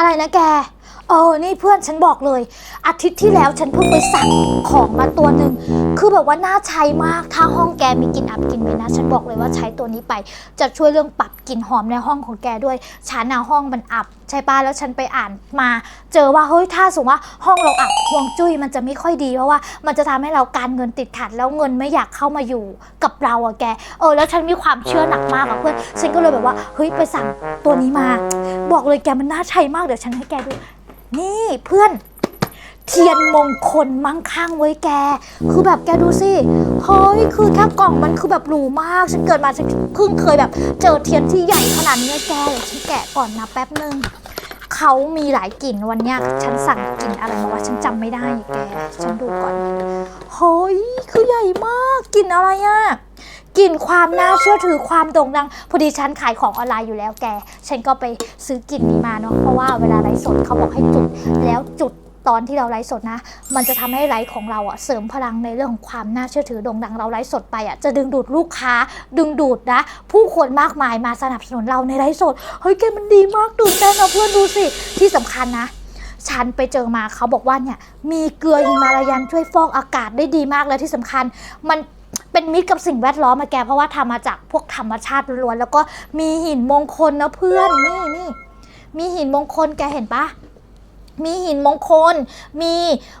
อะไรนะแก เออ นี่เพื่อนฉันบอกเลย อาทิตย์ที่แล้วฉันเพิ่งไปสั่งของมาตัวหนึ่ง คือแบบว่าน่าใช้มาก ถ้าห้องแกมีกลิ่นอับกลิ่นเหม็นนะ ฉันบอกเลยว่าใช้ตัวนี้ไป จะช่วยเรื่องปรับกลิ่นหอมในห้องของแกด้วย ฉันนะห้องมันอับ ใช่ปะแล้วฉันไปอ่านมา เจอว่าเฮ้ย ถ้าสมมติว่าห้องเราอับห่วงจุ้ยมันจะไม่ค่อยดีเพราะว่า มันจะทำให้เราการเงินติดขัด แล้วเงินไม่อยากเข้ามาอยู่กับเราอะแก เออ แล้วฉันมีความเชื่อหนักมากอะเพื่อน ฉันก็เลยแบบว่า เฮ้ย ไปสั่งตัวนี้มา บอกเลยแกมันน่าใช้มาก เดี๋ยวฉันให้แกดู นี่เพื่อนเทียนมงคลมั่งคั่งไว้แก คือแบบแกดูสิเฮ้ยคือแค่กล่องมันคือแบบหรูมาก ฉันเกิดมาฉันเพิ่งเคยแบบ เจอเทียนที่ใหญ่ขนาดนี้แกเดี๋ยวฉันแกะก่อนนะแป๊บหนึ่งเขามีหลายกลิ่นวันเนี้ยฉันสั่งกลิ่นอะไรมาว่าฉันจำไม่ได้แกฉันดูก่อนเฮ้ยคือใหญ่มากกลิ่นอะไรอะ กลิ่นความน่าเชื่อถือความโด่งดังพอดีฉันขายของออนไลน์อยู่แล้วแก ฉันก็ไปซื้อกลิ่นนี้มาเนาะเพราะว่าเวลาไลฟ์สดเขาบอกให้จุดแล้วจุดตอนที่เราไลฟ์สดนะ มันจะทำให้ไลฟ์ของเราอะเสริมพลังในเรื่องของความน่าเชื่อถือโด่งดังเราไลฟ์สดไปอะจะดึงดูดลูกค้า ดึงดูดนะ ผู้คนมากมายมาสนับสนุนเราในไลฟ์สด เฮ้ยแกมันดีมากตื่นเต้นนะเพื่อนดูสิ ที่สำคัญนะ ฉันไปเจอมาเขาบอกว่าเนี่ยมีเกลือฮิมาลายันช่วยฟอกอากาศได้ดีมากเลยที่สำคัญ มัน เป็นมิตรกับสิ่งแวดล้อมมาแกเพราะว่าทำมาจากพวกธรรมชาติล้วนๆแล้วก็มีหินมงคลนะเพื่อนนี่นี่มีหินมงคลแกเห็นปะ มีหินมงคล มี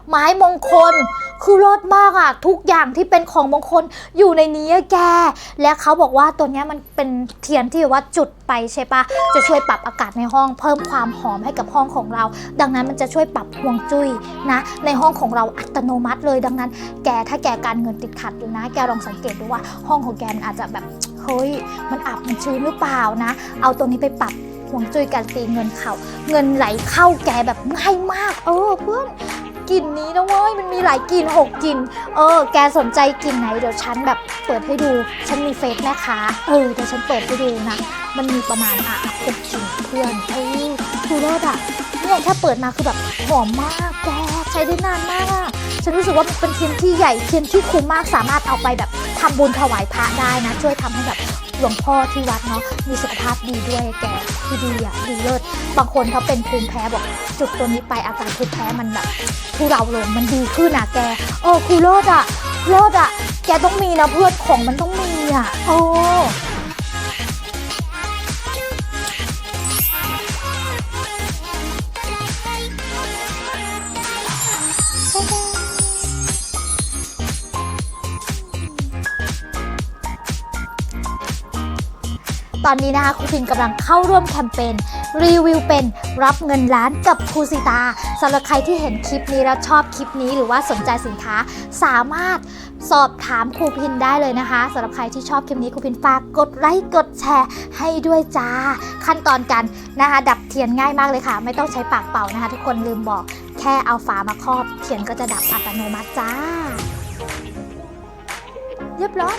ไม้มงคล คือรสมากอะทุกอย่างที่เป็นของมงคลอยู่ในนี้อแก และเขาบอกว่าตัวนี้มันเป็นเทียนที่ว่าจุดไปใช่ปะจะช่วยปรับอากาศในห้องเพิ่มความหอมให้กับห้องของเรา ดังนั้นมันจะช่วยปรับห่วงจุ้ยนะ ในห้องของเราอัตโนมัติเลย ดังนั้น แกถ้าแกการเงินติดขัดอยู่นะ แกลองสังเกตดูว่าห้องของแกอาจจะแบบเฮ้ยมันอับมันชื้นหรือเปล่านะ เอาตัวนี้ไปปรับ ห่วงจุ้ยการตีเงินเขาเงินไหลเข้าแกแบบง่ายมาก เออเพื่อนกลิ่นนี้นะเว้ยมันมีหลายกลิ่นหกกลิ่นเออ แกสนใจกลิ่นไหนเดี๋ยวฉันแบบเปิดให้ดู ฉันมีเฟซแม่ค้าเออเดี๋ยวฉันเปิดให้ดูนะ มันมีประมาณอะหกกลิ่นเพื่อนเออคือรสอะเนี่ยแค่เปิดมาคือแบบหอมมากแกใช้ได้นานมากอะฉันรู้สึกว่าเป็นเทียนที่ใหญ่เทียนที่คุ้มมากสามารถเอาไปแบบทำบุญถวายพระได้นะ ช่วยทำให้แบบ หลวงพ่อที่วัดเนาะมีสุขภาพดีด้วยแกที่ดีอะดีเลิศบางคนเขาเป็นภูมิแพ้บอก จุดตัวนี้ไปอาการภูมิแพ้มันแบบทุเราลงมันดีขึ้นอะแกเออคือเลิศอะเลิศอะแกต้องมีนะเพื่อนของมันต้องมีอะโอ้ ตอนนี้นะคะครูพินกำลังเข้าร่วมแคมเปญรีวิวเป็นรับเงินล้านกับครูสิตาสำหรับใครที่เห็นคลิปนี้แล้วชอบคลิปนี้หรือว่าสนใจสินค้าสามารถสอบถามครูพินได้เลยนะคะสำหรับใครที่ชอบคลิปนี้ครูพินฝากกดไลค์กดแชร์ให้ด้วยจ้า ขั้นตอนการนะคะดับเทียนง่ายมากเลยค่ะ ไม่ต้องใช้ปากเป่านะคะ ทุกคนลืมบอกแค่เอาฝามาครอบ เทียนก็จะดับอัตโนมัติจ้า เรียบร้อย